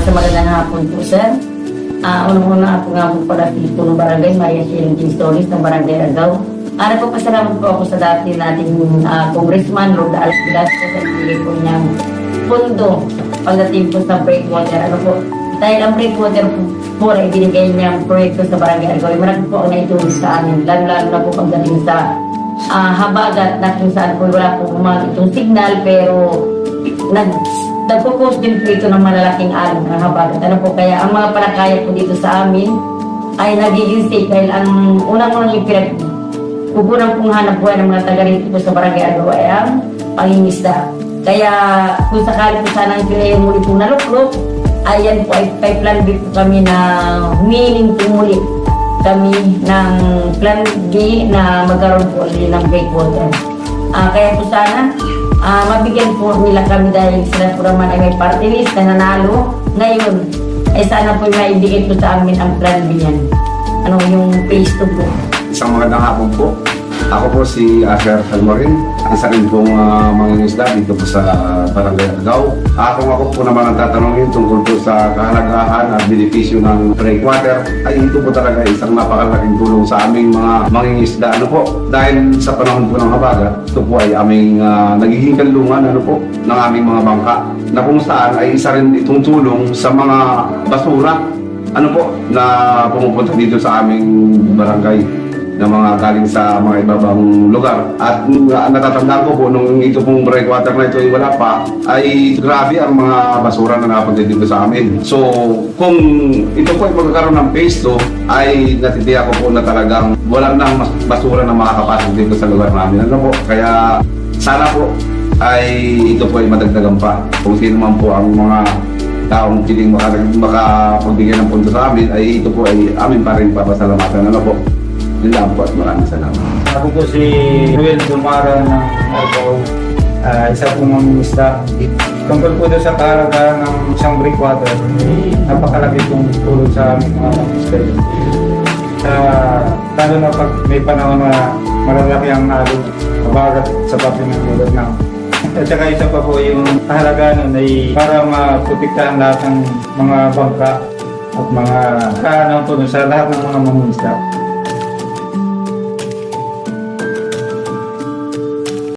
Sa magandang hapon po, sir. Ah, unang-una ako nga po pala si Puno Barangay, Maria Sherin Stories ng Barangay Agaw. Ano po, pasalamat po ako sa dati nating ah, Congressman Alex Velasco sa bigay po niyang pondo pagdating po sa breakwater. Ano po, dahil ang breakwater po, po ay binigay niyang proyekto sa Barangay Agaw. Marami po ang naitulong sa amin, lalo-lalo na po pagdating sa ah, habagat na kung saan po wala po mga itong signal pero nag nagpo-post din po ito ng malalaking alon ng habagat. Ano po, kaya ang mga palakaya po dito sa amin ay nagiging safe dahil ang unang-unang ipinag kukunang pong hanap buhay ng mga taga rito po sa Barangay Agaw ay ang pangingisda. Kaya kung sakali po sana ang pinay muli po naluklok, ayan po ay may plan B po kami na humihiling po muli kami ng plan B na magkaroon po ulit ng breakwater. Ah, kaya po sana, ah, mabigyan po nila kami dahil sila po naman ay may party list na nanalo. Ngayon, ay sana po maibigay po sa amin ang plan B. Ano, yung phase 2 po. Isang magandang hapon po. Ako po si Asher Almorin, isa rin pong uh, mangingisda dito po sa Barangay Agaw. Ako ako po naman ang tatanungin tungkol po sa kahalagahan at benepisyo ng breakwater. Ay ito po talaga isang napakalaking tulong sa aming mga mangingisda. Ano po, dahil sa panahon po ng habagat, ito po ay aming ah, nagiging kanlungan ano po, ng aming mga bangka na kung saan ay isa rin itong tulong sa mga basura ano po, na pumupunta dito sa aming barangay na mga galing sa mga ibabang lugar. At uh, ko po, nung ito pong breakwater na ito ay wala pa, ay grabe ang mga basura na napunta sa amin. So, kung ito po ay magkakaroon ng phase 2, ay natitiyak ko po na talagang walang nang basura na makakapasok dito sa lugar namin. Ano po? Kaya sana po ay ito po ay madagdagan pa. Kung sino man po ang mga taong piling maka, makapagbigay ng punto sa amin ay ito po ay amin pa rin papasalamatan. Ano po? Yun lang po at maraming salamat. Ako po si Noel Dumara ng Argao, uh, isa pong mamimista. Tungkol po doon sa kahalagahan ng isang breakwater, napakalaki pong tulong sa aming mga mamimista. Sa, lalo na pag may panahon na malalaki ang alog, mabagat sa papi ng lugar na. At saka isa pa po yung kahalagahan nun ay para maprotektahan lahat ng mga bangka at mga kaanong po sa lahat ng mga mamimista.